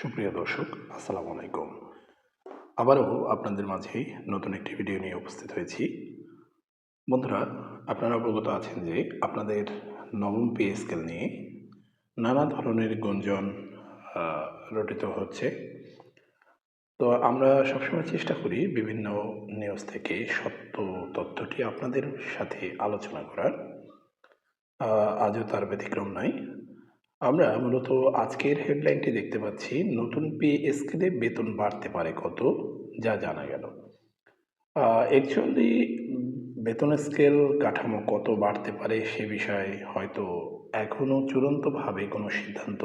সুপ্রিয় দর্শক, আসসালামু আলাইকুম। আবারও আপনাদের মাঝে নতুন একটি ভিডিও নিয়ে উপস্থিত হয়েছি। বন্ধুরা, আপনারা অবগত আছেন যে আপনাদের নবম পে স্কেল নিয়ে নানা ধরনের গুঞ্জন রটিত হচ্ছে। তো আমরা সবসময় চেষ্টা করি বিভিন্ন নিউজ থেকে সত্য তথ্যটি আপনাদের সাথে আলোচনা করার। আজও তার ব্যতিক্রম নয় আমরা মূলত আজকের হেডলাইনটি দেখতে পাচ্ছি, নতুন পে স্কেলে বেতন বাড়তে পারে কত, যা জানা গেল। অ্যাকচুয়ালি বেতন স্কেল কাঠামো কত বাড়তে পারে সে বিষয়ে হয়তো এখনও চূড়ান্তভাবে কোনো সিদ্ধান্ত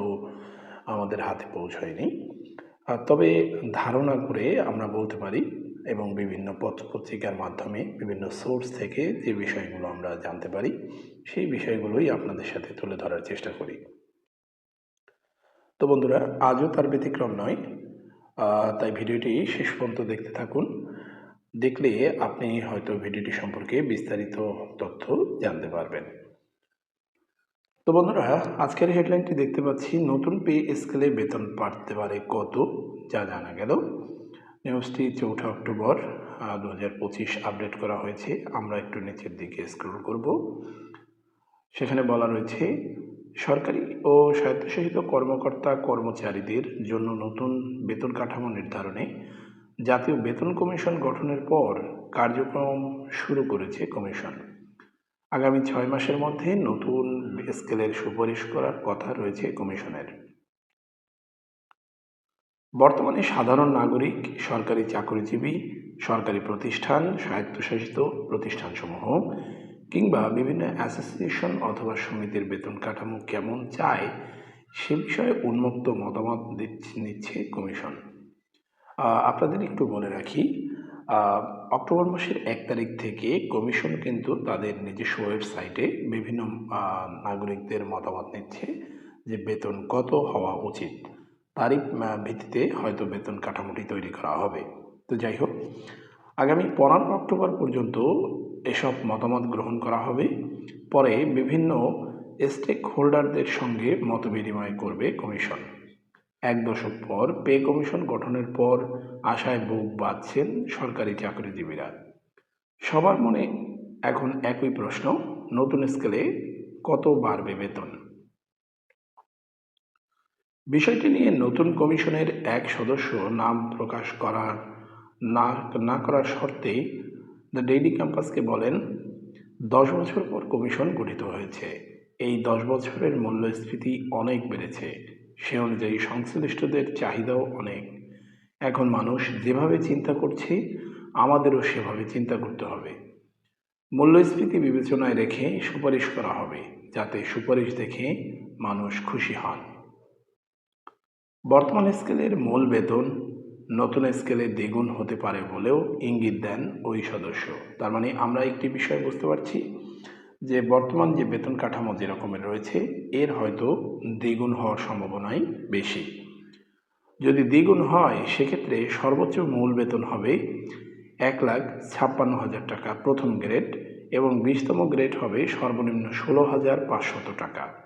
আমাদের হাতে পৌঁছয়নি। তবে ধারণা করে আমরা বলতে পারি এবং বিভিন্ন পত্র পত্রিকার মাধ্যমে বিভিন্ন সোর্স থেকে যে বিষয়গুলো আমরা জানতে পারি, সেই বিষয়গুলোই আপনাদের সাথে তুলে ধরার চেষ্টা করি। তো বন্ধুরা, আজও তার ব্যতিক্রম নয় তাই ভিডিওটি শেষ পর্যন্ত দেখতে থাকুন। দেখলে আপনি হয়তো ভিডিওটি সম্পর্কে বিস্তারিত তথ্য জানতে পারবেন। তো বন্ধুরা, আজকের হেডলাইনটি দেখতে পাচ্ছি, নতুন পে স্কেলে বেতন বাড়তে পারে কত, যা জানা গেল। নিউজটি চৌঠা অক্টোবর দু হাজার পঁচিশ আপডেট করা হয়েছে। আমরা একটু নিচের দিকে স্ক্রল করব। সেখানে বলা রয়েছে সরকারি ও স্বায়ত্তশাসিত কর্মকর্তা কর্মচারীদের জন্য নতুন বেতন কাঠামো নির্ধারণে জাতীয় বেতন কমিশন গঠনের পর কার্যক্রম শুরু করেছে কমিশন। আগামী ছয় মাসের মধ্যে নতুন স্কেলের সুপারিশ করার কথা রয়েছে কমিশনের। বর্তমানে সাধারণ নাগরিক, সরকারি চাকরিজীবী, সরকারি প্রতিষ্ঠান, স্বায়ত্তশাসিত প্রতিষ্ঠানসমূহ কিংবা বিভিন্ন অ্যাসোসিয়েশন অথবা সমিতির বেতন কাঠামো কেমন চায় সে বিষয়ে উন্মুক্ত মতামত নিচ্ছে কমিশন। আপনাদের একটু বলে রাখি অক্টোবর মাসের এক তারিখ থেকে কমিশন কিন্তু তাদের নিজস্ব ওয়েবসাইটে বিভিন্ন নাগরিকদের মতামত নিচ্ছে যে বেতন কত হওয়া উচিত। আহ, ভিত্তিতে হয়তো বেতন কাঠামোটি তৈরি করা হবে। তো যাই হোক আগামী পনেরো অক্টোবর পর্যন্ত এসব মতামত গ্রহণ করা হবে। পরে বিভিন্ন স্টেক হোল্ডারদের সঙ্গে মত বিনিময় করবে কমিশন। এক দশক পর পে কমিশন গঠনের পর আশায় বুক বাঁধছেন সরকারি চাকরিজীবীরা। সবার মনে এখন একই প্রশ্ন, নতুন স্কেলে কত বাড়বে বেতন? বিষয়টি নিয়ে নতুন কমিশনের এক সদস্য নাম প্রকাশ করার না না করার শর্তে দ্য ডেইলি ক্যাম্পাসকে বলেন, দশ বছর পর কমিশন গঠিত হয়েছে। এই দশ বছরের মূল্যস্ফীতি অনেক বেড়েছে। সে অনুযায়ী সংশ্লিষ্টদের চাহিদাও অনেক। এখন মানুষ যেভাবে চিন্তা করছে, আমাদেরও সেভাবে চিন্তা করতে হবে। মূল্যস্ফীতি বিবেচনায় রেখে সুপারিশ করা হবে, যাতে সুপারিশ দেখে মানুষ খুশি হন। বর্তমান স্কেলের মূল বেতন নতুন স্কেলে দ্বিগুণ হতে পারে বলেও ইঙ্গিত দেন ওই সদস্য। তার মানে আমরা একটি বিষয় বুঝতে পারছি যে বর্তমান যে বেতন কাঠামো যে রকমের রয়েছে, এর হয়তো দ্বিগুণ হওয়ার সম্ভাবনাই বেশি। যদি দ্বিগুণ হয়, সেক্ষেত্রে সর্বোচ্চ মূল বেতন হবে এক লাখ ছাপ্পান্ন হাজার টাকা প্রথম গ্রেড এবং বিশতম গ্রেড হবে সর্বনিম্ন ষোলো হাজার পাঁচশত টাকা।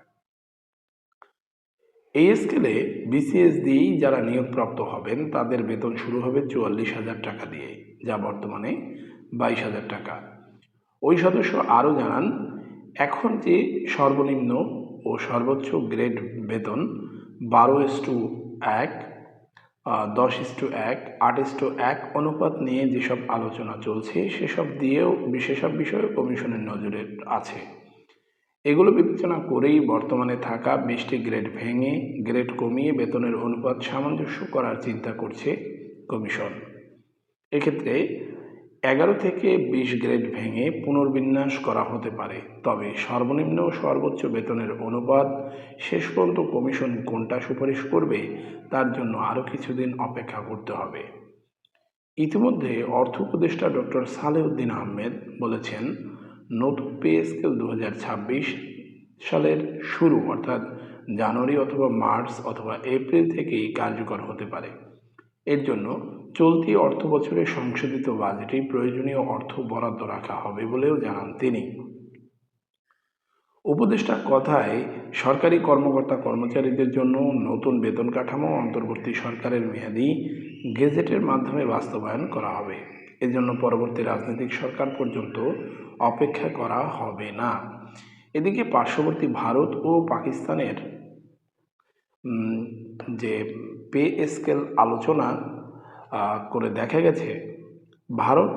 এই স্কেলে বিসিএস দিয়েই যারা নিয়োগপ্রাপ্ত হবেন, তাদের বেতন শুরু হবে চুয়াল্লিশ হাজার টাকা দিয়ে, যা বর্তমানে বাইশ হাজার টাকা। ওই সদস্য আরও জানান, এখন যে সর্বনিম্ন ও সর্বোচ্চ গ্রেড বেতন বারো ইস টু এক দশ ইস টু এক, আট ইস টু এক অনুপাত নিয়ে যেসব আলোচনা চলছে, সেসব দিয়েও বিশেষব বিষয়ে কমিশনের নজরে আছে। এগুলো বিবেচনা করেই বর্তমানে থাকা বিশটি গ্রেড ভেঙে গ্রেড কমিয়ে বেতনের অনুপাত সামঞ্জস্য করার চিন্তা করছে কমিশন। এক্ষেত্রে এগারো থেকে বিশ গ্রেড ভেঙে পুনর্বিন্যাস করা হতে পারে। তবে সর্বনিম্ন ও সর্বোচ্চ বেতনের অনুপাত শেষ পর্যন্ত কমিশন কোনটা সুপারিশ করবে তার জন্য আরও কিছুদিন অপেক্ষা করতে হবে। ইতিমধ্যে অর্থ উপদেষ্টা ডক্টর সালেউদ্দিন আহমেদ বলেছেন নতুন পে স্কেল দু হাজার ছাব্বিশ সালের শুরু, অর্থাৎ জানুয়ারি অথবা মার্চ অথবা এপ্রিল থেকেই কার্যকর হতে পারে। এর জন্য চলতি অর্থ বছরে সংশোধিত বাজেটে প্রয়োজনীয় অর্থ বরাদ্দ রাখা হবে বলেও জানান তিনি। উপদেষ্টার কথায়, সরকারি কর্মকর্তা কর্মচারীদের জন্য নতুন বেতন কাঠামো অন্তর্বর্তী সরকারের মেয়াদি গেজেটের মাধ্যমে বাস্তবায়ন করা হবে। এজন্য পরবর্তী রাজনৈতিক সরকার পর্যন্ত অপেক্ষা করা হবে না। এদিকে পার্শ্ববর্তী ভারত ও পাকিস্তানের যে পে স্কেল আলোচনা করে দেখা গেছে, ভারত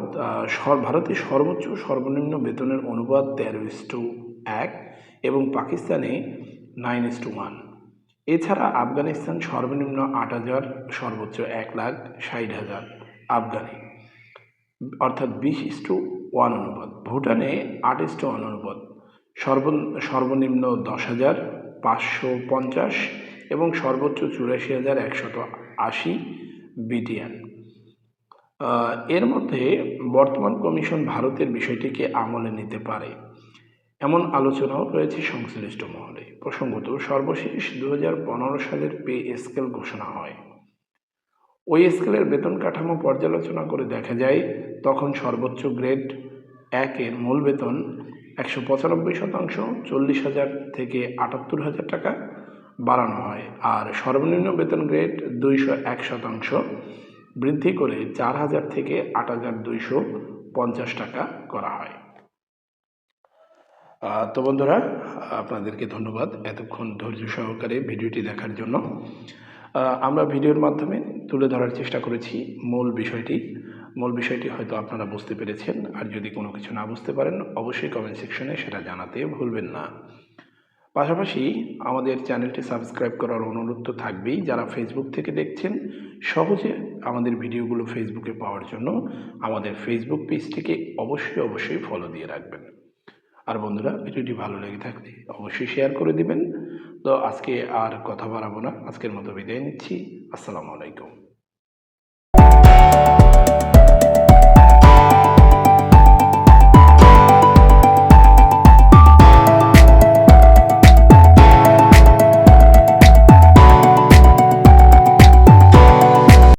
ভারতে সর্বোচ্চ সর্বনিম্ন বেতনের অনুপাত তেরো ইস টু এক এবং পাকিস্তানে নাইন ইস টু ওয়ান এছাড়া আফগানিস্তান সর্বনিম্ন আট হাজার, সর্বোচ্চ এক লাখ ষাট হাজার আফগানি। অর্থাৎ বিশ ইস টু ওয়ান অনুপাত। ভুটানে আট ইস টু ওয়ান অনুপাত। সর্ব সর্বনিম্ন দশ হাজার পাঁচশো পঞ্চাশ এবং সর্বোচ্চ চুরাশি হাজার একশত আশি বিটিএন। এর মধ্যে বর্তমান কমিশন ভারতের বিষয়টিকে আমলে নিতে পারে। এমন আলোচনাও রয়েছে সংশ্লিষ্ট মহলে। প্রসঙ্গত সর্বশেষ দু হাজার পনেরো সালের পে স্কেল ঘোষণা হয়। ওই স্কেলের বেতন কাঠামো পর্যালোচনা করে দেখা যায়, তখন সর্বোচ্চ গ্রেড একের মূল বেতন একশো পঁচানব্বই শতাংশ, চল্লিশ হাজার থেকে আটাত্তর হাজার টাকা বাড়ানো হয়। আর সর্বনিম্ন বেতন গ্রেড দুইশো এক শতাংশ, বৃদ্ধি করে চার হাজার থেকে আট হাজার দুইশো পঞ্চাশ টাকা করা হয়। তো বন্ধুরা, আপনাদেরকে ধন্যবাদ এতক্ষণ ধৈর্য সহকারে ভিডিওটি দেখার জন্য। আমরা ভিডিওর মাধ্যমে তুলে ধরার চেষ্টা করেছি মূল বিষয়টি। মূল বিষয়টি হয়তো আপনারা বুঝতে পেরেছেন, আর যদি কোনো কিছু না বুঝতে পারেন, অবশ্যই কমেন্ট সেকশনে সেটা জানাতে ভুলবেন না। পাশাপাশি আমাদের চ্যানেলটি সাবস্ক্রাইব করার অনুরোধ তো থাকবেই। যারা ফেসবুক থেকে দেখছেন, সহজে আমাদের ভিডিওগুলো ফেসবুকে পাওয়ার জন্য আমাদের ফেসবুক পেজটিকে অবশ্যই অবশ্যই ফলো দিয়ে রাখবেন। আর বন্ধুরা, ভিডিওটি ভালো লেগে থাকলে অবশ্যই শেয়ার করে দিবেন। তো আজকে আর কথা বাড়াবো না। আজকের মতো বিদায় নিচ্ছি। আসসালামু আলাইকুম।